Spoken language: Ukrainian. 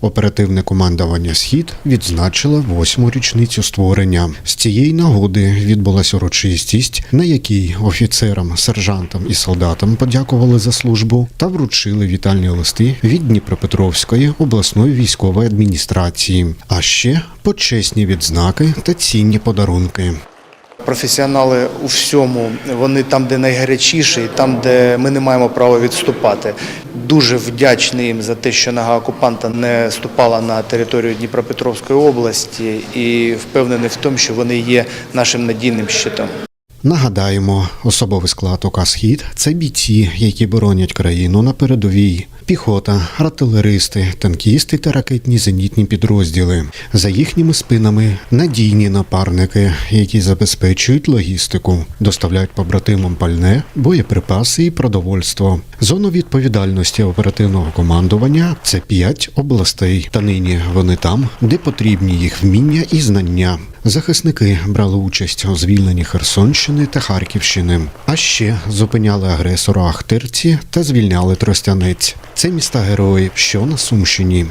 Оперативне командування Схід відзначило восьму річницю створення. З цієї нагоди відбулася урочистість, на якій офіцерам, сержантам і солдатам подякували за службу та вручили вітальні листи від Дніпропетровської обласної військової адміністрації, а ще почесні відзнаки та цінні подарунки. Професіонали у всьому, вони там, де найгарячіше, і там, де ми не маємо права відступати. Дуже вдячний їм за те, що нога окупанта не ступала на територію Дніпропетровської області, і впевнений в тому, що вони є нашим надійним щитом. Нагадаємо, особовий склад ОК «Схід» – це бійці, які боронять країну на передовій. Піхота, артилеристи, танкісти та ракетні зенітні підрозділи. За їхніми спинами надійні напарники, які забезпечують логістику, доставляють побратимам пальне, боєприпаси і продовольство. Зону відповідальності оперативного командування це п'ять областей. Та нині вони там, де потрібні їх вміння і знання. Захисники брали участь у звільненні Херсонщини та Харківщини, а ще зупиняли агресора Ахтирці та звільняли Тростянець. Це міста герої, що на Сумщині.